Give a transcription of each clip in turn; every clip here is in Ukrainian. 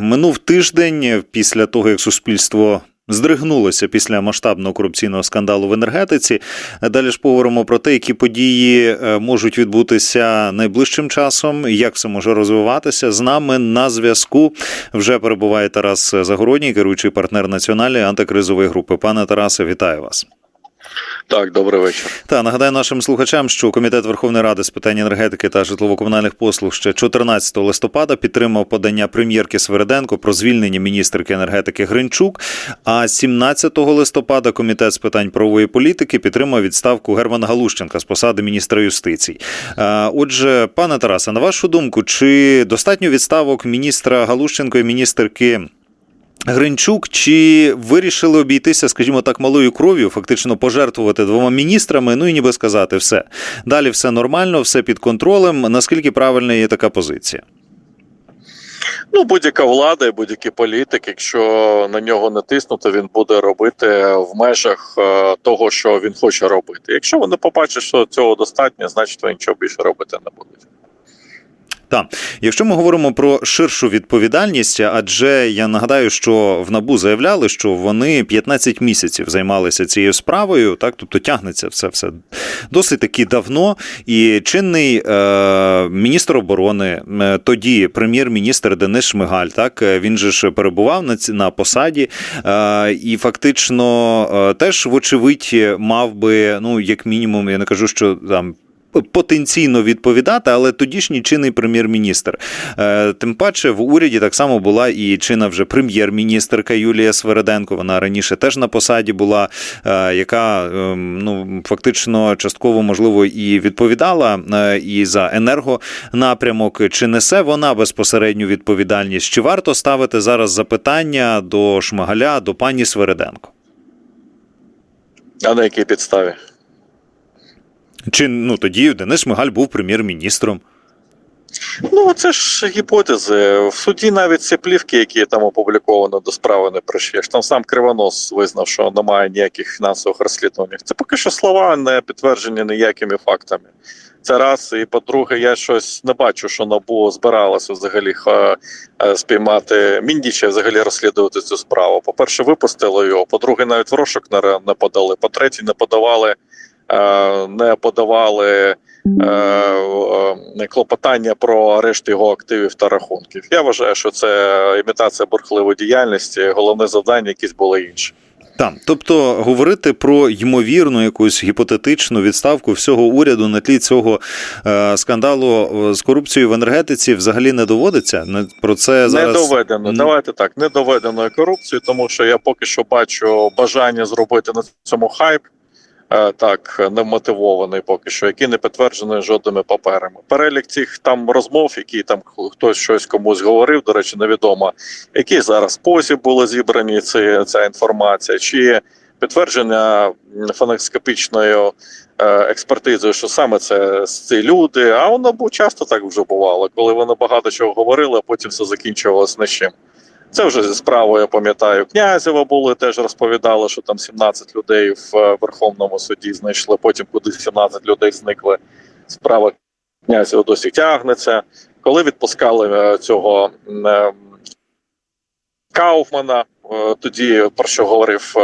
Минув тиждень після того, як суспільство. Здригнулося після масштабного корупційного скандалу в енергетиці. Далі ж поговоримо про те, які події е, можуть відбутися найближчим часом, як все може розвиватися. З нами на зв'язку вже перебуває Тарас Загородній, керуючий партнер національної антикризової групи. Пане Тарасе, вітаю вас. Так, добрий вечір. Та нагадаю нашим слухачам, що комітет Верховної Ради з питань енергетики та житлово-комунальних послуг ще 14 листопада підтримав подання прем'єрки Свереденко про звільнення міністерки енергетики Гринчук. А 17 листопада комітет з питань правової політики підтримав відставку Германа Галущенка з посади міністра юстиції. Отже, пане Тарасе, на вашу думку, чи достатньо відставок міністра Галущенко і міністерки? Гринчук, чи вирішили обійтися, скажімо так, малою кров'ю, фактично пожертвувати двома міністрами, ну і ніби сказати все. Далі все нормально, все під контролем. Наскільки правильна є така позиція? Ну, будь-яка влада і будь-який політик, якщо на нього не тиснути, він буде робити в межах е, того, що він хоче робити. Якщо вони побачать, що цього достатньо, значить вони нічого більше робити не будуть. Так, якщо ми говоримо про ширшу відповідальність, адже я нагадаю, що в набу заявляли, що вони 15 місяців займалися цією справою, так тобто тягнеться все все досить таки давно. І чинний е, міністр оборони, е, тоді прем'єр-міністр Денис Шмигаль, так е, він же ж перебував на ці на посаді, е, і фактично е, теж, вочевидь, мав би, ну як мінімум, я не кажу, що там потенційно відповідати, але тодішній чинний прем'єр-міністр. Е, Тим паче в уряді так само була і чинна вже прем'єр-міністерка Юлія Свереденко. Вона раніше теж на посаді була, е, яка ем, ну фактично частково можливо і відповідала е, і за енергонапрямок. Чи несе вона безпосередню відповідальність? Чи варто ставити зараз запитання до Шмигаля, до пані Свереденко? А на якій підставі? Чи ну тоді Денис Шмигаль був прем'єр-міністром? Ну, це ж гіпотези. В суді навіть ці плівки, які там опубліковано до справи не прийшли. Там сам Кривонос визнав, що немає ніяких фінансових розслідувань. Це поки що слова, не підтверджені ніякими фактами. Це раз. І по-друге, я щось не бачу, що НАБУ збиралося взагалі ха, е, спіймати Міндіча, взагалі розслідувати цю справу. По-перше, випустили його. По-друге, навіть в розшук не, подали. По-третє, не подавали, е, не подавали. Е, е, клопотання про арешт його активів та рахунків. Я вважаю, що це імітація бурхливої діяльності. Головне завдання якісь було інше. Так, тобто говорити про ймовірну якусь гіпотетичну відставку всього уряду на тлі цього е, скандалу з корупцією в енергетиці взагалі не доводиться. Не про це зараз не доведено. Давайте так, не доведено корупцію, тому що я поки що бачу бажання зробити на цьому хайп. Е, Так, не вмотивований поки що, який не підтверджений жодними паперами. Перелік цих там розмов, які там хтось щось комусь говорив, до речі, невідомо, який зараз спосіб були зібрані ці, ця інформація, чи підтвердження м, е, експертизою, що саме це ці люди. А воно часто так вже бувало, коли вони багато чого говорили, а потім все закінчувалось на чим. Це вже зі справою, я пам'ятаю, Князєва були, теж розповідали, що там 17 людей в е, Верховному суді знайшли, потім кудись 17 людей зникли. Справа Князєва досі тягнеться. Коли відпускали е, цього е, Кауфмана, тоді про що говорив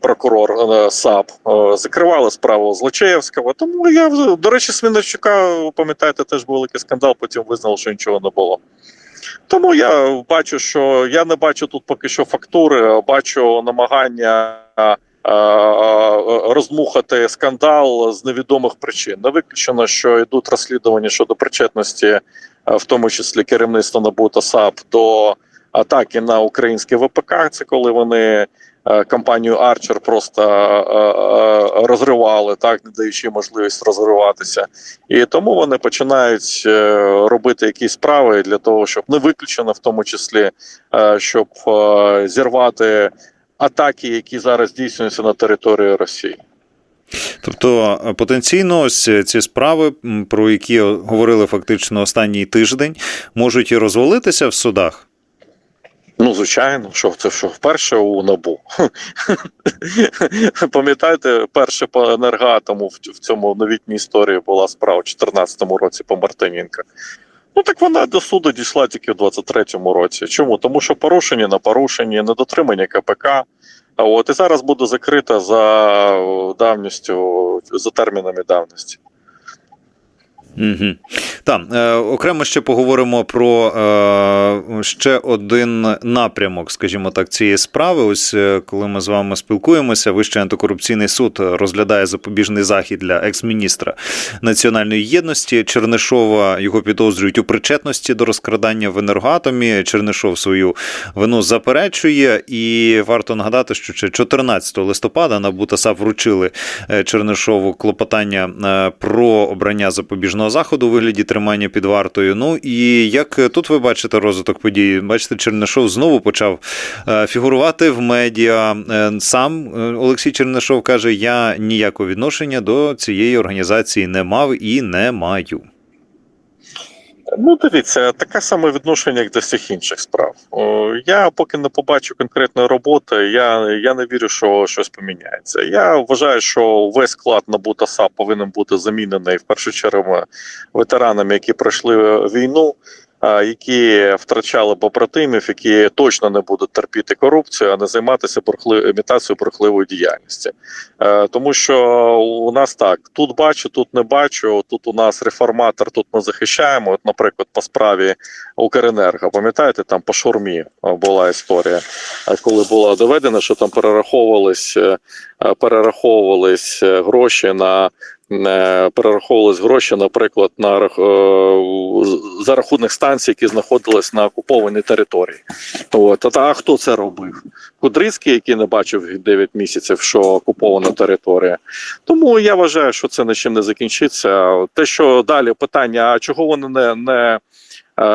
прокурор САП, закривали справу Злочевського. Тому я до речі, Свинарчука, пам'ятаєте, теж був великий скандал, потім визнали, що нічого не було. Тому я бачу, що я не бачу тут поки що фактури, бачу намагання е, скандал з невідомих причин. Не виключено, що йдуть розслідування щодо причетності, в тому числі керівництва НАБУ та САП, до атаки на українське ВПК. Це коли вони компанію Арчер просто е, е, розривали, так не даючи можливість розриватися. І тому вони починають е, робити якісь справи для того, щоб не виключено, в тому числі, е, щоб е, зірвати атаки, які зараз здійснюються на території Росії. Тобто е, потенційно ось ці справи, про які говорили фактично останній тиждень, можуть і розвалитися в судах. Ну, звичайно, що це що вперше у набу. Пам'ятаєте, перше по енергатому в в цьому новітній історії була справа у 2014 році по Мартиненка. Ну так вона до суду дійшла тільки в 23-му році. Чому? Тому що порушення на порушення, недотримання КПК. А от і зараз буде закрита за давністю, за термінами давності. Угу. Так, е, окремо ще поговоримо про е, ще один напрямок, скажімо так, цієї справи. Ось е, коли ми з вами спілкуємося, Вищий антикорупційний суд розглядає запобіжний захід для екс-міністра національної єдності Чернишова. Його підозрюють у причетності до розкрадання в енергоатомі. Чернишов свою вину заперечує, і варто нагадати, що ще 14 листопада НАБУ та САП вручили е, Чернишову клопотання е, про обрання запобіжного заходу у вигляді тримання під вартою. Ну і як тут ви бачите розвиток подій? Бачите, Чернишов знову почав е, фігурувати в медіа. Е, Сам е, Олексій Чернишов каже: я ніякого відношення до цієї організації не мав і не маю. Ну, дивіться, таке саме відношення, як до всіх інших справ. Я поки не побачу конкретної роботи, я, я не вірю, що щось поміняється. Я вважаю, що весь склад НАБУ САП повинен бути замінений в першу чергу ветеранами, які пройшли війну. Які втрачали побратимів, які точно не будуть терпіти корупцію, а не займатися бурхли... імітацією бурхливої діяльності. Е, тому що у нас так: тут бачу, тут не бачу. Тут у нас реформатор, тут ми захищаємо. От, наприклад, по справі Укренерго, пам'ятаєте, там по шурмі е, була історія, е, коли було доведено, що там перераховувались, перераховувались гроші на. Е, Перераховувались гроші, наприклад, на е, за рахунок станцій, які знаходились на окупованій території. От а, а хто це робив? Кудрицький, який не бачив 9 місяців, що окупована територія. Тому я вважаю, що це нічим не закінчиться. Те, що далі питання: а чого вони не, не, е,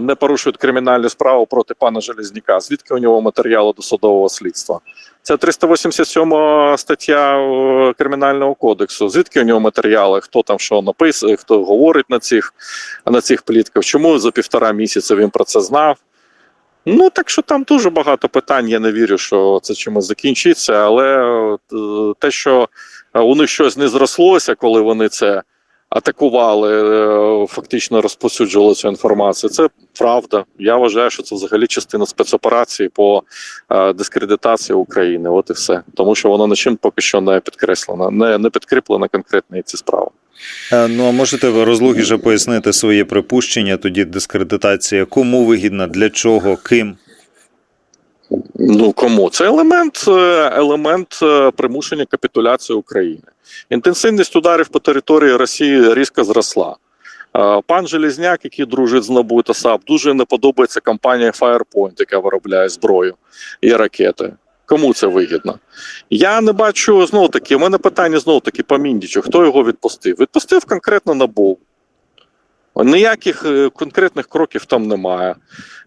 не порушують кримінальну справу проти пана Железняка? Звідки у нього матеріали досудового слідства? Це 387 стаття е, Кримінального кодексу. Звідки у нього матеріали? Хто там що написує, хто говорить на цих, на цих плітках? Чому за півтора місяця він про це знав? Ну так що там дуже багато питань. Я не вірю, що це чимось закінчиться. Але е, те, що е, у них щось не зрослося, коли вони це атакували, е, фактично розповсюджували цю інформацію. Це правда. Я вважаю, що це взагалі частина спецоперації по е, дискредитації України. От і все. Тому що воно нічим поки що не підкреслено, не, не підкріплено конкретні ці справи. Е, Ну а можете ви розлогіше пояснити своє припущення? Тоді дискредитація, кому вигідна, для чого, ким? Ну кому це елемент, е, елемент е, примушення капітуляції України. Інтенсивність ударів по території Росії різко зросла. Е, Пан Желізняк, який дружить з НАБУ та САП, дуже не подобається компанія Firepoint, яка виробляє зброю і ракети. Кому це вигідно? Я не бачу знову таки. У мене питання знову таки по Міндічу. Хто його відпустив? Відпустив конкретно НАБУ. Ніяких е, конкретних кроків там немає.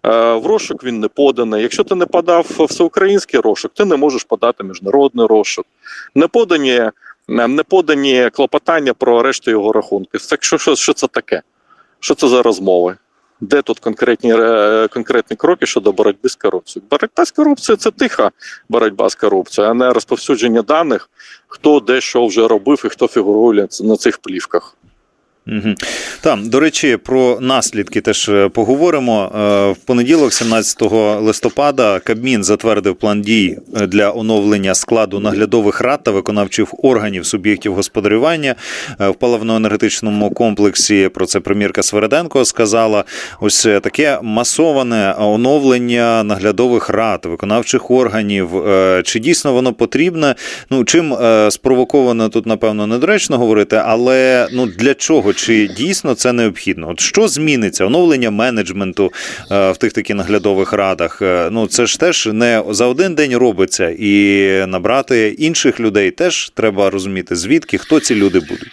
Е, В розшук він не поданий. Якщо ти не подав всеукраїнський розшук, ти не можеш подати міжнародний розшук. Не подані, не подані клопотання про арешту його рахунків. Так що, що, що це таке? Що це за розмови? Де тут конкретні, е, конкретні кроки щодо боротьби з корупцією? Боротьба з корупцією це тиха боротьба з корупцією, а не розповсюдження даних, хто де що вже робив і хто фігурує на цих плівках. Там, до речі, про наслідки теж е, поговоримо. Е, В понеділок, 17 листопада, Кабмін затвердив план дій е, для оновлення складу наглядових рад та виконавчих органів суб'єктів господарювання в паливно-енергетичному комплексі. Про це прем'єрка Свереденко сказала. Ось таке масоване оновлення наглядових рад, виконавчих органів. Чи дійсно воно потрібне? Ну чим спровоковано тут, напевно, недоречно говорити, але ну для чого? Чи дійсно це необхідно? От що зміниться? Оновлення менеджменту е, в тих таких наглядових радах. Е, Ну це ж теж не за один день робиться, і набрати інших людей теж треба розуміти, звідки хто ці люди будуть.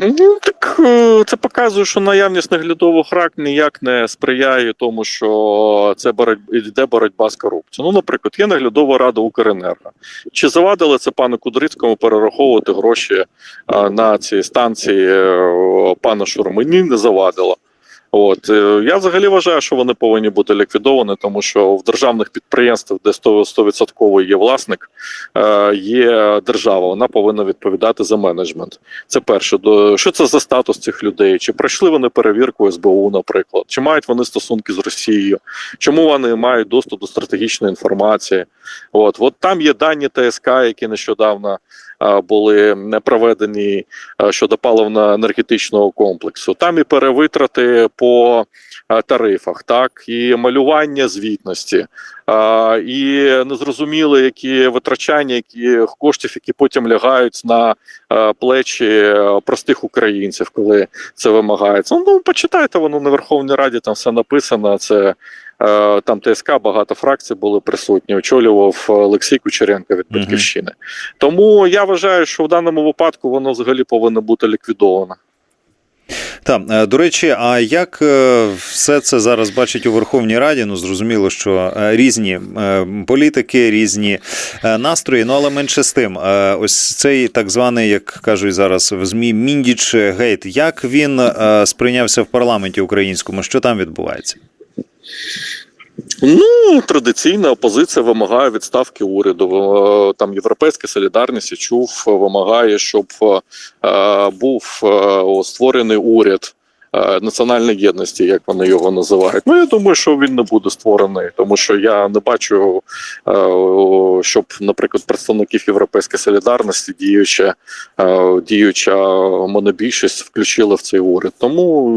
Ну так е, це показує, що наявність наглядових рак ніяк не сприяє тому, що це боротьба йде боротьба з корупцією. Ну, наприклад, є наглядова рада Укренерго. Чи завадили це пану Кудрицькому перераховувати гроші е, на ці станції е, пана Шурми? Ні, не завадило. От е, я взагалі вважаю, що вони повинні бути ліквідовані, тому що в державних підприємствах, де 100%, 100% є власник, е, є держава, вона повинна відповідати за менеджмент. Це перше. До що це за статус цих людей? Чи пройшли вони перевірку СБУ, наприклад, чи мають вони стосунки з Росією? Чому вони мають доступ до стратегічної інформації? От, от там є дані ТСК, які нещодавно а, були проведені а, щодо паливно-енергетичного комплексу. Там і перевитрати по а, тарифах, так і малювання звітності, а, і незрозуміло, які витрачання, які коштів, які потім лягають на а, плечі простих українців, коли це вимагається. Ну почитайте воно на Верховній Раді, там все написано. Це Там ТСК багато фракцій були присутні. Очолював Олексій Кучеренко від. Батьківщини. Тому я вважаю, що в даному випадку воно взагалі повинно бути ліквідовано. Так, е, до речі, а як е, все це зараз бачить у Верховній Раді? Ну зрозуміло, що е, різні е, політики, різні е, настрої. Ну але менше з тим, е, ось цей так званий, як кажуть зараз в змі, міндіч гейт. Як він е, сприйнявся в парламенті українському? Що там відбувається? Ну, традиційна опозиція вимагає відставки уряду. Е, Там Європейська солідарність я чув, вимагає, щоб е, був е, створений уряд. Е, Національної єдності, як вони його називають. Ну я думаю, що він не буде створений, тому що я не бачу, е, щоб, наприклад, представників Європейської солідарності діюча, е, діюча монобільшість включила в цей уряд. Тому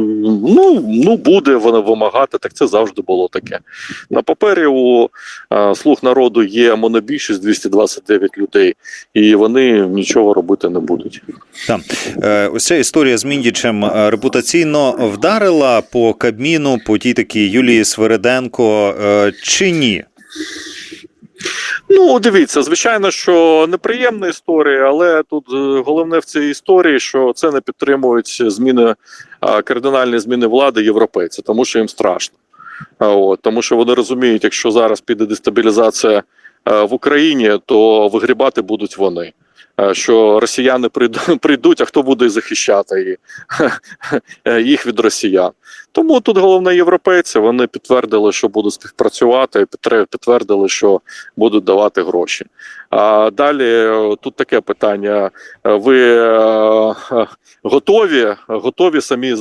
ну, ну буде вона вимагати, так це завжди було таке. На папері у слуг народу є монобільшість 229 людей, і вони нічого робити не будуть. Е, Ось ця історія з Міндічем е, вдарила по Кабміну, по тій такій Юлії Свериденко е, чи ні? Ну, дивіться, звичайно, що неприємна історія, але тут е, головне в цій історії, що це не підтримують зміни кардинальні зміни влади європейці, тому що їм страшно. От, тому що вони розуміють, якщо зараз піде дестабілізація е, в Україні, то вигрібати будуть вони. Е, Що росіяни прийду- прийдуть, а хто буде захищати їх, їх від росіян? Тому тут головне європейці. Вони підтвердили, що будуть співпрацювати, підтвердили, що будуть давати гроші. А далі е, тут таке питання: Е, ви е, е, готові, готові самі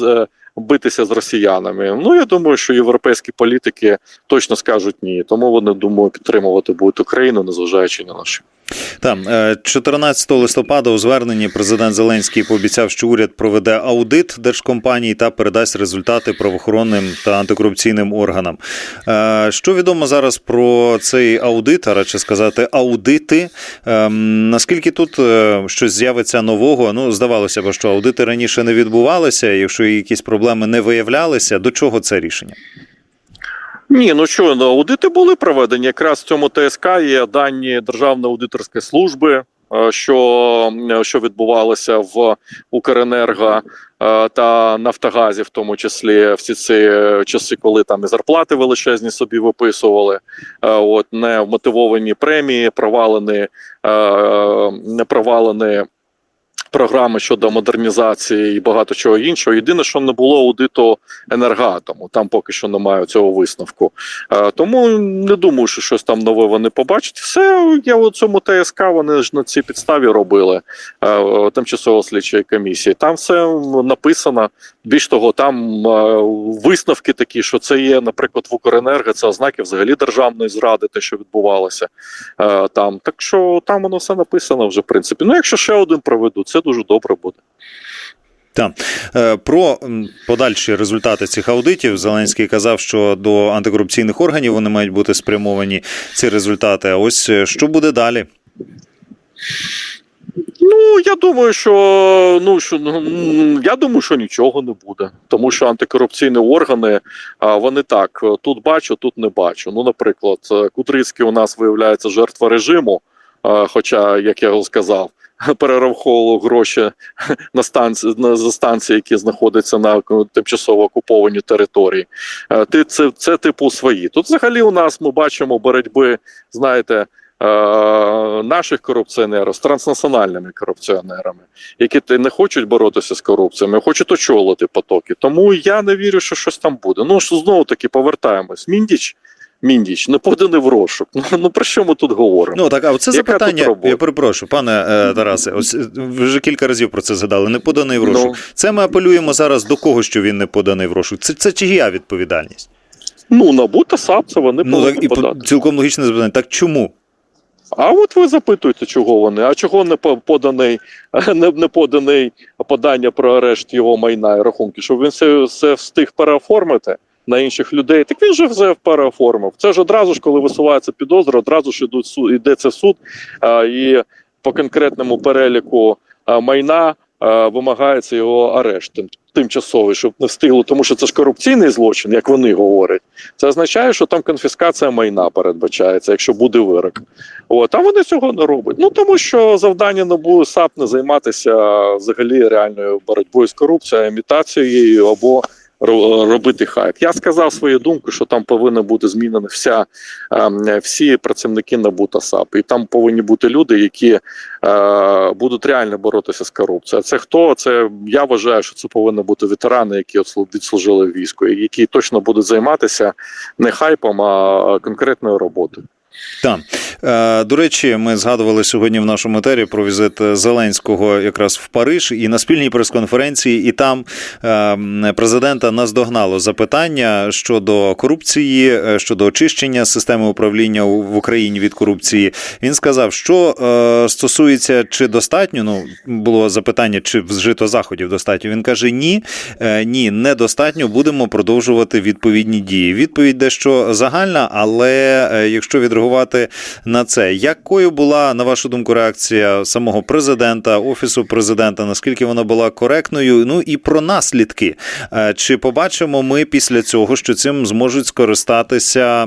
битися з росіянами? Ну я думаю, що європейські політики точно скажуть ні. Тому вони думаю, підтримувати будуть Україну, незважаючи на що. Там е, 14 листопада у зверненні президент Зеленський пообіцяв, що уряд проведе аудит держкомпаній та передасть результати правоохоронним та антикорупційним органам. Е, Що відомо зараз про цей аудит, а радше сказати, аудити? Ем, Наскільки тут е, щось з'явиться нового? Ну, здавалося б, що аудити раніше не відбувалися, якщо якісь проблеми не виявлялися, до чого це рішення? Ні, ну що, ну, аудити були проведені. Якраз в цьому ТСК є дані Державної аудиторської служби, е, що, що відбувалося в Укренерго е, та Нафтогазі, в тому числі всі ці часи, коли там і зарплати величезні собі виписували, е, от не мотивовані премії, провалені, не провалені. Програми щодо модернізації і багато чого іншого. Єдине, що не було аудиту енергатому, там поки що немає цього висновку. Е, Тому не думаю, що щось там нове вони побачать. Все є у цьому ТСК. Вони ж на цій підставі робили е, тимчасово слідчої комісії. Там все написано. Більш того, там е, висновки такі, що це є, наприклад, в Укренерго, це ознаки взагалі державної зради, те, що відбувалося е, там. Так що там воно все написано вже в принципі. Ну, якщо ще один проведу, це дуже добре буде. Е, Про подальші результати цих аудитів Зеленський казав, що до антикорупційних органів вони мають бути спрямовані ці результати. А ось е, що буде далі? Ну, я думаю, що ну що ну, я думаю, що нічого не буде, тому що антикорупційні органи вони так е, тут бачу, тут не бачу. Ну, наприклад, Кудрицький у нас виявляється жертва режиму. Хоча, як я вже сказав, перераховував гроші на станції на за станції, які знаходяться на тимчасово окупованій території. Е, Ти це, це типу свої. Тут взагалі у нас ми бачимо боротьби, знаєте. е, наших корупціонерів з транснаціональними корупціонерами, які не хочуть боротися з корупцією, а хочуть очолити потоки. Тому я не вірю, що щось там буде. Ну знову таки повертаємось. Міндіч. Міндіч не поданий в розшук. Ну, ну про що ми тут говоримо? Ну так, а це Яка запитання. Я перепрошую, пане е, Тарасе. Ось е, ви вже кілька разів про це згадали. Не поданий в розшук. Ну. Це ми апелюємо зараз до кого, що він не поданий в розшук. Це, це чия відповідальність? Ну, НАБУ та САП це вони Ну так і подати. цілком логічне запитання. Так чому? А от ви запитуєте, чого вони? А чого не поданий, не, не поданий подання про арешт його майна і рахунки? Щоб він все, все встиг переоформити на інших людей. Так він же все переоформив. Це ж одразу ж, коли висувається підозра, одразу ж ідуть суд, йдеться суд, а, і по конкретному переліку а, майна а, вимагається його арешт тимчасовий, щоб не встигло, тому що це ж корупційний злочин, як вони говорять. Це означає, що там конфіскація майна передбачається, якщо буде вирок. От, а вони цього не роблять. Ну тому що завдання НАБУ САП не займатися взагалі реальною боротьбою з корупцією, імітацією або робити хайп. Я сказав свою думку, що там повинна бути змінена вся ем, всі працівники НАБУ та САП. І там повинні бути люди, які е, будуть реально боротися з корупцією. Це хто? Це я вважаю, що це повинні бути ветерани, які відслужили в війську, які точно будуть займатися не хайпом, а конкретною роботою. Так. Е, До речі, ми згадували сьогодні в нашому етері про візит Зеленського якраз в Париж і на спільній прес-конференції, і там е, президента наздогнало запитання щодо корупції, е, щодо очищення системи управління в Україні від корупції. Він сказав, що стосується чи достатньо, ну було запитання, чи вжито заходів достатньо. Він каже: ні, ні, недостатньо. Будемо продовжувати відповідні дії. Відповідь дещо загальна, але якщо відреагувати на це, якою була на вашу думку реакція самого президента, офісу президента? Наскільки вона була коректною? Ну і про наслідки. Е, Чи побачимо ми після цього, що цим зможуть скористатися е,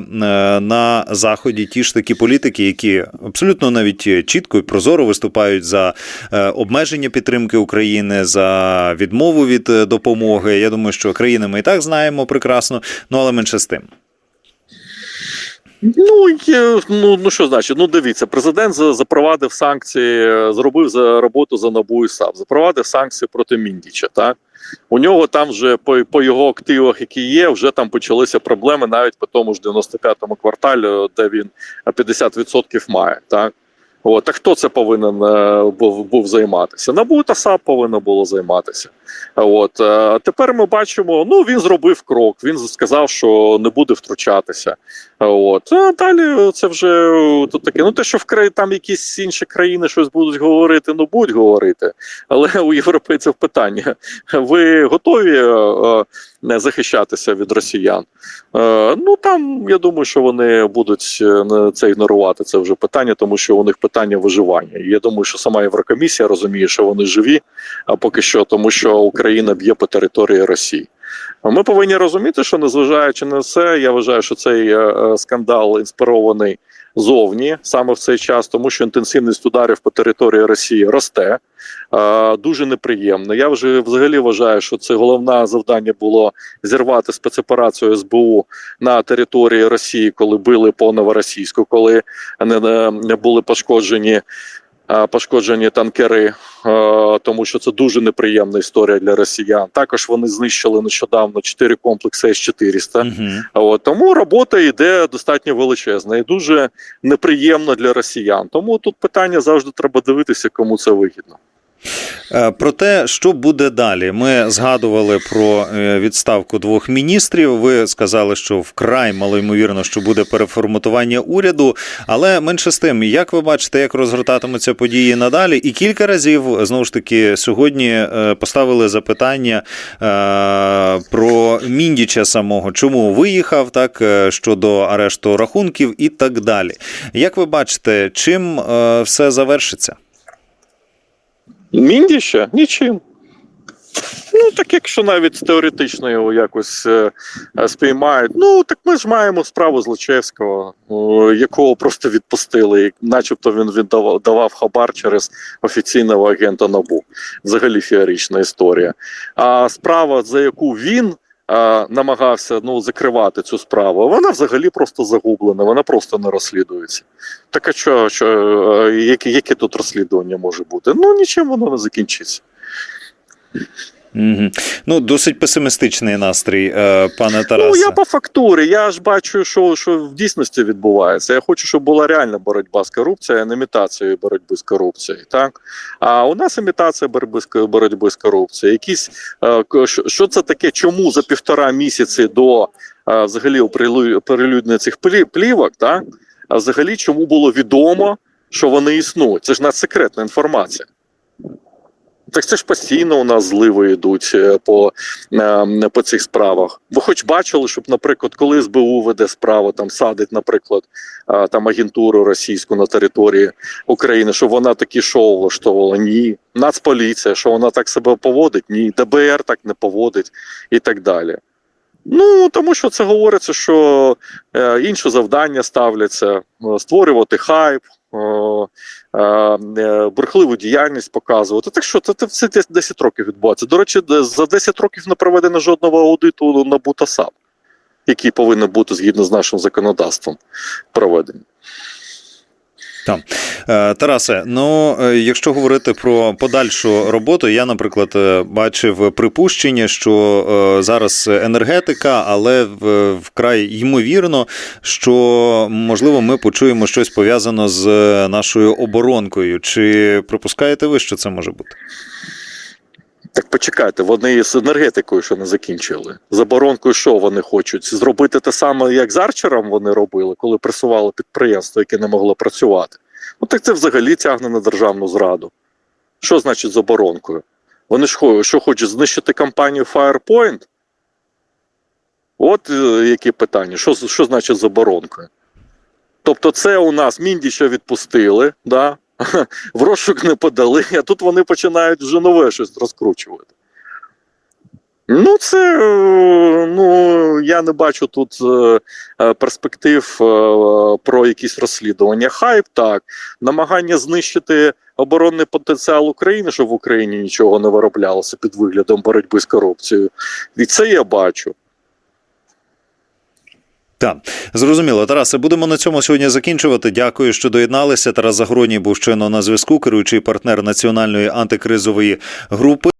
на заході ті ж такі політики, які абсолютно навіть чітко і прозоро виступають за е, обмеження підтримки України, за відмову від допомоги? Я думаю, що країни ми і так знаємо прекрасно, ну але менше з тим. Ну, є, ну, ну що значить? Ну дивіться, президент запровадив санкції, е, зробив за роботу за НАБУ і САП, запровадив санкції проти Міндіча. Так у нього там вже по, по його активах, які є, вже там почалися проблеми навіть по тому ж 95-му кварталі, де він 50% має. Так. От, а хто це повинен е, був, був займатися? НАБУ та САП повинно було займатися. От е, тепер ми бачимо, ну він зробив крок. Він сказав, що не буде втручатися. От а далі це вже тут таке. Ну те, що в краї там якісь інші країни щось будуть говорити, ну будуть говорити. Але у європейців питання: ви готові е, е, захищатися від росіян? Е, ну там я думаю, що вони будуть е, це ігнорувати. Це вже питання, тому що у них питання виживання. І я думаю, що сама Єврокомісія розуміє, що вони живі, а поки що, тому що Україна б'є по території Росії. Ми повинні розуміти, що незважаючи на це, я вважаю, що цей е, е, скандал інспірований зовні саме в цей час, тому що інтенсивність ударів по території Росії росте. Е, дуже неприємно. Я вже взагалі вважаю, що це головне завдання було зірвати спецоперацію СБУ на території Росії, коли били по новоросійську, коли не, були пошкоджені. Е, Пошкоджені танкери, е, тому що це дуже неприємна історія для росіян. Також вони знищили нещодавно чотири комплекси С-400. Угу. От, тому робота йде достатньо величезна і дуже неприємна для росіян. Тому тут питання завжди треба дивитися, кому це вигідно. Е, Про те, що буде далі, ми згадували про е, відставку двох міністрів. Ви сказали, що вкрай малоймовірно, що буде переформатування уряду. Але менше з тим, як ви бачите, як розгортатимуться події надалі? І кілька разів знову ж таки сьогодні е, поставили запитання про Міндіча самого, чому виїхав, так щодо арешту рахунків і так далі. Як ви бачите, чим все завершиться? Міндіще? Нічим. Ну, так якщо навіть теоретично його якось е, е, спіймають. Ну так ми ж маємо справу Злочевського, якого просто відпустили, начебто він віддавав давав хабар через офіційного агента НАБУ. Взагалі феєрична історія. А справа, за яку він намагався ну, закривати цю справу. Вона взагалі просто загублена, вона просто не розслідується. Так а що, що е, яке, яке тут розслідування може бути? Ну нічим воно не закінчиться. Угу. Ну, досить песимістичний настрій, е, пане Тарасе. Ну я по фактурі. Я ж бачу, що, що в дійсності відбувається. Я хочу, щоб була реальна боротьба з корупцією, а не імітацією боротьби з корупцією. Так а у нас імітація боротьби з боротьби з корупцією. Якісь е, що, це таке? Чому за півтора місяці до е, взагалі оприлюднення цих плівок, так а взагалі чому було відомо, що вони існують? Це ж надсекретна інформація. Так це ж постійно у нас зливи йдуть е, по, е, по цих справах. Ви хоч бачили, щоб, наприклад, коли СБУ веде справу, там садить, наприклад, там агентуру російську на території України, щоб вона такі шоу влаштовувала? Ні. Нацполіція, що вона так себе поводить? Ні. ДБР так не поводить і так далі. Ну тому що це говориться, що е, інші завдання ставляться створювати хайп, е, е, бурхливу діяльність показувати. Так що це, все десь 10 років відбувається. До речі, за 10 років не проведено жодного аудиту НАБУ та САП, який повинен бути згідно з нашим законодавством проведений. Е, Тарасе, ну е, якщо говорити про подальшу роботу, я, наприклад, е, бачив припущення, що зараз енергетика, але вкрай ймовірно, що можливо ми почуємо щось пов'язано з нашою оборонкою. Чи припускаєте ви, що це може бути? Так почекайте, вони з енергетикою що не закінчили. З оборонкою що вони хочуть? Зробити те саме, як з Арчером вони робили, коли пресували підприємство, яке не могло працювати. Ну так це взагалі тягне на державну зраду. Що значить з оборонкою? Вони ж що хочуть знищити компанію Firepoint? От е, які питання. Що, що значить з оборонкою? Тобто, це у нас Міндіча відпустили, да? В розшук не подали, а тут вони починають вже нове щось розкручувати. Ну, це ну, я не бачу тут е, е, перспектив е, про якісь розслідування. Хайп так, намагання знищити оборонний потенціал України, щоб в Україні нічого не вироблялося під виглядом боротьби з корупцією. І це я бачу. Так, зрозуміло. Тарасе, будемо на цьому сьогодні закінчувати. Дякую, що доєдналися. Тарас Загроній був щойно на зв'язку, керуючий партнер національної антикризової групи.